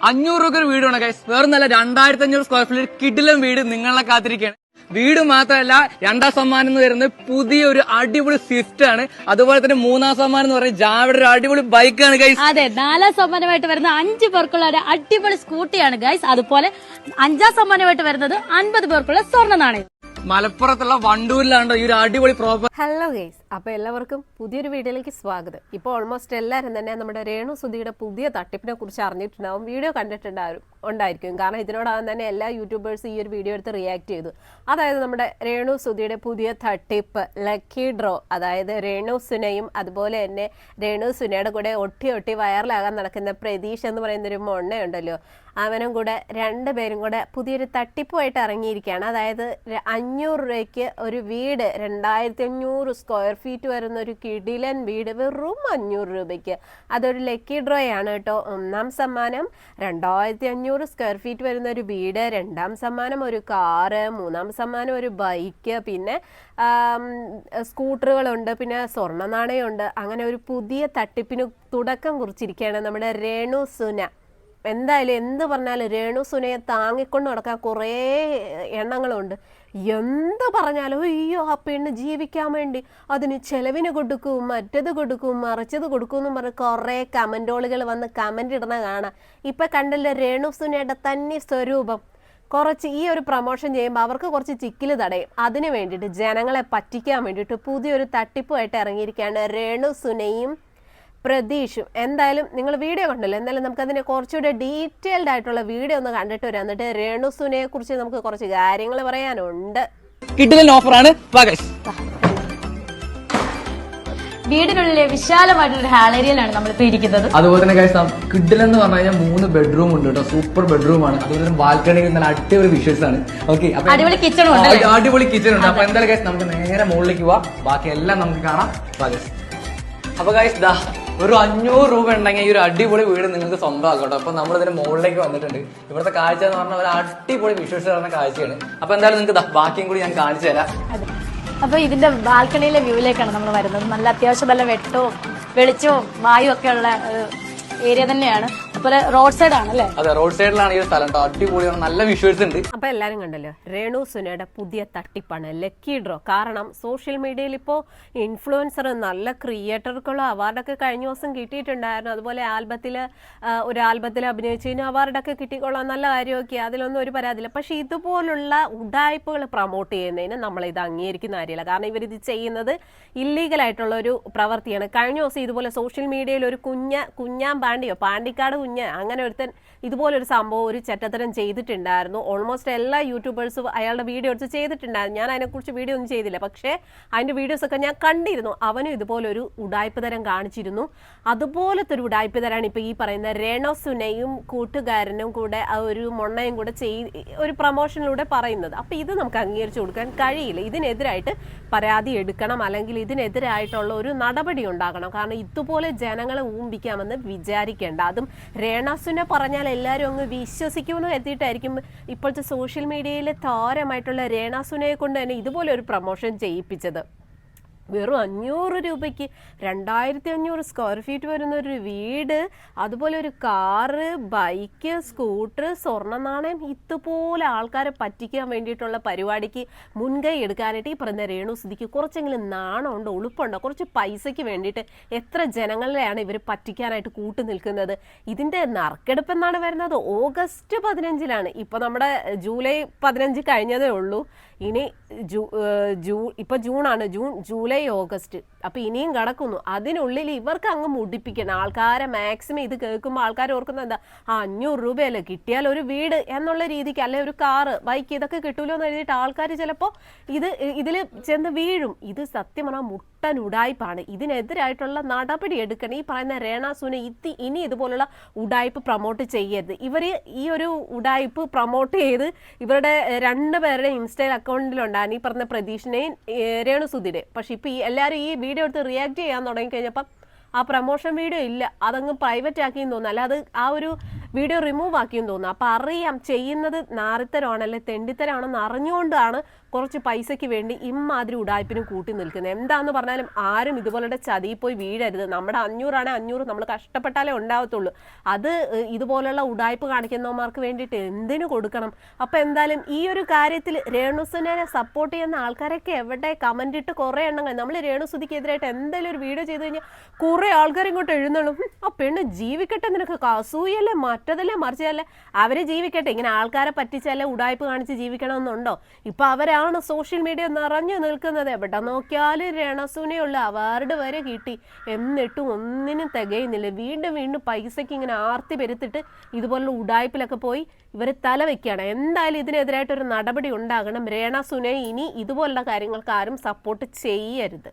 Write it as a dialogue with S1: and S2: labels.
S1: അഞ്ഞൂറ് രൂപ ഒരു വീടാണ് ഗൈസ് വേറെ നല്ല രണ്ടായിരത്തി അഞ്ഞൂറ് സ്ക്വയർ ഫീറ്റ് കിടിലം വീട് നിങ്ങളെ കാത്തിരിക്കുകയാണ്. വീട് മാത്രമല്ല രണ്ടാം സമ്മാനം എന്ന് വരുന്നത് പുതിയ ഒരു അടിപൊളി സ്വിഫ്റ്റ് ആണ്. അതുപോലെ തന്നെ മൂന്നാം സമ്മാനം എന്ന് പറയുന്നത് ജാവയുടെ ഒരു അടിപൊളി ബൈക്കാണ് ഗൈസ്
S2: അതെ നാലാം സമ്മാനമായിട്ട് വരുന്ന അഞ്ച് പേർക്കുള്ള ഒരു അടിപൊളി സ്കൂട്ടിയാണ് ഗൈസ് അതുപോലെ അഞ്ചാം സമ്മാനമായിട്ട് വരുന്നത് അൻപത് പേർക്കുള്ള സ്വർണ നാണയം.
S1: മലപ്പുറത്തുള്ള വണ്ടൂരിലാണ് ഈ ഒരു അടിപൊളി പ്രോപ്പർ
S3: ഹലോ ഗെയ്സ് അപ്പോൾ എല്ലാവർക്കും പുതിയൊരു വീഡിയോയിലേക്ക് സ്വാഗതം. ഇപ്പോൾ ഓൾമോസ്റ്റ് എല്ലാവരും തന്നെ നമ്മുടെ രേണു സുധിയുടെ പുതിയ തട്ടിപ്പിനെ കുറിച്ച് അറിഞ്ഞിട്ടുണ്ടാവും. വീഡിയോ കണ്ടിട്ടുണ്ടാവും ഉണ്ടായിരിക്കും. കാരണം ഇതിനോടകം തന്നെ എല്ലാ യൂട്യൂബേഴ്സും ഈ ഒരു വീഡിയോ എടുത്ത് റിയാക്ട് ചെയ്തു. അതായത് നമ്മുടെ രേണു സുധിയുടെ പുതിയ തട്ടിപ്പ് ലക്കി ഡ്രോ അതായത് രേണു സുനയും അതുപോലെ തന്നെ രേണു സുനയുടെ കൂടെ ഒട്ടി ഒട്ടി വൈറലാകാൻ നടക്കുന്ന പ്രതീഷ് എന്ന് പറയുന്ന ഒരു മൊണ്ണയുണ്ടല്ലോ. അവനും കൂടെ രണ്ടുപേരും കൂടെ പുതിയൊരു തട്ടിപ്പുമായിട്ട് ഇറങ്ങിയിരിക്കുകയാണ്. അതായത് അഞ്ഞൂറ് രൂപയ്ക്ക് ഒരു വീട് രണ്ടായിരത്തി അഞ്ഞൂറ് സ്ക്വയർ ഫീറ്റ് വരുന്ന ഒരു കിടിലൻ വീട് വെറും അഞ്ഞൂറ് രൂപയ്ക്ക്. അതൊരു ലക്കി ഡ്രോ ആണ് കേട്ടോ. ഒന്നാം സമ്മാനം രണ്ടായിരത്തി അഞ്ഞൂറ് സ്ക്വയർ ഫീറ്റ് വരുന്ന ഒരു വീട് രണ്ടാം സമ്മാനം ഒരു കാറ് മൂന്നാം സമ്മാനം ഒരു ബൈക്ക് പിന്നെ സ്കൂട്ടറുകളുണ്ട് പിന്നെ സ്വർണ നാണയമുണ്ട്. അങ്ങനെ ഒരു പുതിയ തട്ടിപ്പിന് തുടക്കം കുറിച്ചിരിക്കുകയാണ് നമ്മുടെ രേണു സുന. എന്തായാലും എന്ത് പറഞ്ഞാലും രേണു സുനയെ താങ്ങിക്കൊണ്ട് നടക്കാൻ കുറേ എണ്ണങ്ങളുണ്ട്. എന്ത് പറഞ്ഞാലും അയ്യോ ആ പെണ്ണ് ജീവിക്കാൻ വേണ്ടി അതിന് ചെലവിന് കൊടുക്കും മറ്റത് കൊടുക്കും മറിച്ചത് കൊടുക്കും എന്ന് പറഞ്ഞ് കുറേ കമന്റോളുകൾ വന്ന് കമന്റ് ഇടണ കാണാം. ഇപ്പം കണ്ടല്ലോ രേണു സുനയുടെ തന്നെ സ്വരൂപം. കുറച്ച് ഈ ഒരു പ്രൊമോഷൻ ചെയ്യുമ്പോൾ അവർക്ക് കുറച്ച് ചിക്കിൽ തടയും. അതിന് വേണ്ടിയിട്ട് ജനങ്ങളെ പറ്റിക്കാൻ വേണ്ടിയിട്ട് പുതിയൊരു തട്ടിപ്പുമായിട്ട് ഇറങ്ങിയിരിക്കുകയാണ് രേണു സുനയും പ്രതീഷും എന്തായാലും നിങ്ങൾ വീഡിയോ കണ്ടല്ലോ. എന്തായാലും നമുക്ക് അതിനെ കുറച്ചുകൂടെ ഡീറ്റെയിൽഡ് ആയിട്ടുള്ള വീഡിയോ ഒന്ന് കണ്ടിട്ട് വരാം. എന്നിട്ട് രേണുസുനെ കുറിച്ച് നമുക്ക് കുറച്ച് കാര്യങ്ങൾ പറയാനുണ്ട്.
S1: ഓഫറാണ്.
S2: വീടിനുള്ളിലെ വിശാലമായിട്ടുള്ള ഒരു ഹാൾ ഇപ്പൊ നമ്മളിപ്പോ ഇരിക്കുന്നത്.
S1: അതുപോലെ തന്നെ കഴിച്ചാൽ കിഡിൽ എന്ന് പറഞ്ഞു കഴിഞ്ഞാൽ മൂന്ന് ബെഡ്റൂം ഉണ്ട് കേട്ടോ. സൂപ്പർ ബെഡ്റൂം ആണ്. അതുപോലെ തന്നെ ബാൽക്കണി നല്ല അടിപൊളി വിഷ്വൽസ് ആണ്. ഓക്കെ
S2: അടിപൊളി കിച്ചൺ ഉണ്ട്?
S1: അടിപൊളി കിച്ചൺ ഉണ്ട്. അപ്പൊ എന്തായാലും നമുക്ക് നേരെ മുകളിലേക്ക് പോവാം. ബാക്കി എല്ലാം നമുക്ക് കാണാം. അപ്പൊ ഗൈസ് ദാ ഒരു അഞ്ഞൂറ് രൂപ ഉണ്ടെങ്കിൽ ഈ ഒരു അടിപൊളി വീട് നിങ്ങൾക്ക് സ്വന്തമാക്കട്ടോ. കേട്ടോ അപ്പൊ നമ്മൾ ഇതിന്റെ മുകളിലേക്ക് വന്നിട്ടുണ്ട്. ഇവിടുത്തെ കാഴ്ച എന്ന് പറഞ്ഞാൽ ഒരു അടിപൊളി വിശ്വസിച്ച് തരുന്ന കാഴ്ചയാണ്. അപ്പൊ എന്തായാലും നിങ്ങൾക്ക് ബാക്കിയും കൂടി ഞാൻ കാണിച്ചു തരാം.
S2: അപ്പൊ ഇതിന്റെ ബാൽക്കണിയിലെ വ്യൂവിലേക്കാണ് നമ്മൾ വരുന്നത്. നല്ല അത്യാവശ്യം നല്ല വെട്ടവും വെളിച്ചവും വായു ഒക്കെ ഉള്ള ഏരിയ തന്നെയാണ്. അതുപോലെ റോഡ് സൈഡ് ആണല്ലേ
S1: അതെ റോഡ് സൈഡിലാണ് ഈ സ്ഥലം കേട്ടോ അടിപൊളിയാണ്. നല്ല വിഷ്വൽസ് ഉണ്ട്.
S3: അപ്പൊ എല്ലാരും കണ്ടല്ലോ രേണു സുനയുടെ പുതിയ തട്ടിപ്പാണ്. ലക്കി ഡ്രോ കാരണം സോഷ്യൽ മീഡിയയിൽ ഇപ്പോ ഇൻഫ്ലുവൻസർ നല്ല ക്രിയേറ്റർക്കുള്ള അവാർഡൊക്കെ കഴിഞ്ഞ ദിവസം കിട്ടിയിട്ടുണ്ടായിരുന്നു. അതുപോലെ ആൽബത്തിൽ ഒരു ആൽബത്തിൽ അഭിനയിച്ചതിന് അവാർഡൊക്കെ കിട്ടിക്കൊള്ളാം നല്ല കാര്യമൊക്കെ. അതിലൊന്നും ഒരു പരാതിയില്ല. പക്ഷെ ഇതുപോലുള്ള ഉടായ്പകൾ പ്രൊമോട്ട് ചെയ്യുന്നതിന് നമ്മൾ ഇത് അംഗീകരിക്കുന്ന കാര്യമില്ല. കാരണം ഇവരിത് ചെയ്യുന്നത് ഇല്ലീഗൽ ആയിട്ടുള്ള ഒരു പ്രവൃത്തിയാണ് കഴിഞ്ഞ ദിവസം ഇതുപോലെ സോഷ്യൽ മീഡിയയിൽ ഒരു കുഞ്ഞ കുഞ്ഞാൻ പാണ്ടിയോ പാണ്ടിക്കാട് കുഞ്ഞ് അങ്ങനെ ഒരുത്തൻ ഇതുപോലൊരു സംഭവം ഒരു ചെറ്റത്തരം ചെയ്തിട്ടുണ്ടായിരുന്നു. ഓൾമോസ്റ്റ് എല്ലാ യൂട്യൂബേഴ്സും അയാളുടെ വീഡിയോ എടുത്ത് ചെയ്തിട്ടുണ്ടായിരുന്നു. ഞാൻ അതിനെക്കുറിച്ച് വീഡിയോ ഒന്നും ചെയ്തില്ല. പക്ഷേ അതിന്റെ വീഡിയോസൊക്കെ ഞാൻ കണ്ടിരുന്നു. അവനും ഇതുപോലൊരു ഉടായ്പ തരം കാണിച്ചിരുന്നു. അതുപോലത്തെ ഒരു ഉടായ്പ തരാണ് ഇപ്പോൾ ഈ പറയുന്ന രേണോ സുനയും കൂട്ടുകാരനും കൂടെ ആ ഒരു മൊണ്ണയും കൂടെ ചെയ് ഒരു പ്രൊമോഷനിലൂടെ പറയുന്നത്. അപ്പോൾ ഇത് നമുക്ക് അംഗീകരിച്ചു കൊടുക്കാൻ കഴിയില്ല. ഇതിനെതിരായിട്ട് പരാതി എടുക്കണം. അല്ലെങ്കിൽ ഇതിനെതിരായിട്ടുള്ള ഒരു നടപടി ഉണ്ടാകണം. കാരണം ഇതുപോലെ ജനങ്ങളെ ഊമ്പിക്കാമെന്ന് വിചാരിക്കേണ്ട. അതും രേണാസുനെ പറഞ്ഞാൽ എല്ലാവരും അങ്ങ് വിശ്വസിക്കുമെന്ന് എത്തിയിട്ടായിരിക്കും ഇപ്പോഴത്തെ സോഷ്യൽ മീഡിയയിലെ താരമായിട്ടുള്ള രേണാസുനയെ കൊണ്ട് തന്നെ ഇതുപോലെ ഒരു പ്രൊമോഷൻ ചെയ്യിപ്പിച്ചത്. വെറും അഞ്ഞൂറ് രൂപയ്ക്ക് രണ്ടായിരത്തി അഞ്ഞൂറ് സ്ക്വയർ ഫീറ്റ് വരുന്ന ഒരു വീട് അതുപോലെ ഒരു കാറ് ബൈക്ക് സ്കൂട്ടർ സ്വർണ നാണയം ഇതുപോലെ ആൾക്കാരെ പറ്റിക്കാൻ വേണ്ടിയിട്ടുള്ള പരിപാടിക്ക് മുൻകൈ എടുക്കാനായിട്ട് ഈ പറയുന്ന രേണു സ്ഥിതിക്ക് കുറച്ചെങ്കിലും നാണമുണ്ടോ ഉളുപ്പുണ്ടോ കുറച്ച് പൈസയ്ക്ക് വേണ്ടിയിട്ട് എത്ര ജനങ്ങളെയാണ് ഇവർ പറ്റിക്കാനായിട്ട് കൂട്ടു നിൽക്കുന്നത്. ഇതിന്റെ നറുക്കെടുപ്പ് എന്നാണ് വരുന്നത്. ഓഗസ്റ്റ് പതിനഞ്ചിലാണ്. ഇപ്പോൾ നമ്മുടെ ജൂലൈ പതിനഞ്ച് കഴിഞ്ഞതേ ഉള്ളൂ. ഇനി ജൂ ജൂ ഇപ്പോൾ ജൂണാണ്. June July August. അപ്പൊ ഇനിയും കിടക്കുന്നു. അതിനുള്ളിൽ ഇവർക്ക് അങ്ങ് മുടിപ്പിക്കണം. ആൾക്കാരെ മാക്സിമം ഇത് കേൾക്കുമ്പോൾ ആൾക്കാർ ഓർക്കുന്നത് എന്താ? ആ അഞ്ഞൂറ് രൂപയല്ലേ കിട്ടിയാൽ ഒരു വീട് എന്നുള്ള രീതിക്ക് അല്ലെ ഒരു കാറ് ബൈക്ക് ഇതൊക്കെ കിട്ടൂലോ എന്ന് എഴുതിയിട്ട് ആൾക്കാർ ചിലപ്പോൾ ഇത് ഇതിൽ ചെന്ന് വീഴും. ഇത് സത്യം പറഞ്ഞാൽ മുട്ടൻ ഉടായ്പാണ്. ഇതിനെതിരായിട്ടുള്ള നടപടി എടുക്കണം. ഈ പറയുന്ന രേണ സുന ഇത്തി ഇനി ഇതുപോലുള്ള ഉടായ്പ് പ്രൊമോട്ട് ചെയ്യരുത്. ഇവർ ഈ ഒരു ഉടായ്പ് പ്രൊമോട്ട് ചെയ്ത് ഇവരുടെ രണ്ട് രണ്ടുപേരുടെ ഇൻസ്റ്റയിൽ അക്കൗണ്ടിലുണ്ടായിരുന്നു ഈ പറഞ്ഞ പ്രതീഷിനെയും രേണുസുധിയുടെ പക്ഷെ ഇപ്പം ഈ എല്ലാവരും ഈ വീഡിയോ എടുത്ത് റിയാക്ട് ചെയ്യാൻ തുടങ്ങിക്കഴിഞ്ഞപ്പം ആ പ്രൊമോഷൻ വീഡിയോ ഇല്ല. അതങ്ങ് പ്രൈവറ്റ് ആക്കി എന്ന് തോന്നുന്നു. അല്ലാതെ ആ ഒരു വീഡിയോ റിമൂവ് ആക്കിയെന്ന് തോന്നുന്നു. അപ്പം അറിയാം ചെയ്യുന്നത് നാറിത്തരമാണ് അല്ലെ തെണ്ടിത്തരമാണെന്ന് അറിഞ്ഞുകൊണ്ടാണ് കുറച്ച് പൈസയ്ക്ക് വേണ്ടി ഇമ്മാതിരി ഉടായ്പിനും കൂട്ടി നിൽക്കുന്നത്. എന്താന്ന് പറഞ്ഞാലും ആരും ഇതുപോലെ ചതിയിൽ പോയി വീഴരുത്. നമ്മുടെ അഞ്ഞൂറാണ് അഞ്ഞൂറ് നമ്മൾ കഷ്ടപ്പെട്ടാലേ ഉണ്ടാവത്തുള്ളൂ. അത് ഇതുപോലുള്ള ഉടായ്പ കാണിക്കുന്നവന്മാർക്ക് വേണ്ടിയിട്ട് എന്തിനു കൊടുക്കണം? അപ്പം എന്തായാലും ഈ ഒരു കാര്യത്തിൽ രേണുസുനെ സപ്പോർട്ട് ചെയ്യുന്ന ആൾക്കാരൊക്കെ എവിടെ? കമന്റ് ഇട്ട് കുറേ എണ്ണങ്ങൾ നമ്മൾ രേണുസുതിക്കെതിരായിട്ട് എന്തെങ്കിലും ഒരു വീഡിയോ ചെയ്ത് കഴിഞ്ഞാൽ കുറേ ആൾക്കാർ ഇങ്ങോട്ട് എഴുന്നള്ളും. ആ പെണ്ണ് ജീവിക്കട്ടെ നിനക്ക്. അസൂയല്ലേ മറ്റതല്ലേ മറിച്ചതല്ലേ അവരെ ജീവിക്കട്ടെ. ഇങ്ങനെ ആൾക്കാരെ പറ്റിച്ചല്ലേ ഉടായ്പ കാണിച്ച് ജീവിക്കണമെന്നുണ്ടോ? ഇപ്പൊ അവരാണ് സോഷ്യൽ മീഡിയ നിറഞ്ഞു നിൽക്കുന്നത്. എവിടെ നോക്കിയാലും രണസുനെയുള്ള അവാർഡ് വരെ കിട്ടി. എന്നിട്ടും ഒന്നിനും തികയുന്നില്ല. വീണ്ടും വീണ്ടും പൈസയ്ക്ക് ഇങ്ങനെ ആർത്തി പെരുത്തിട്ട് ഇതുപോലുള്ള ഉടായ്പിലൊക്കെ പോയി ഇവർ തല വെക്കുകയാണ്. എന്തായാലും ഇതിനെതിരായിട്ടൊരു നടപടി ഉണ്ടാകണം. രേണ സുനെ ഇനി ഇതുപോലുള്ള കാര്യങ്ങൾക്ക് ആരും സപ്പോർട്ട് ചെയ്യരുത്.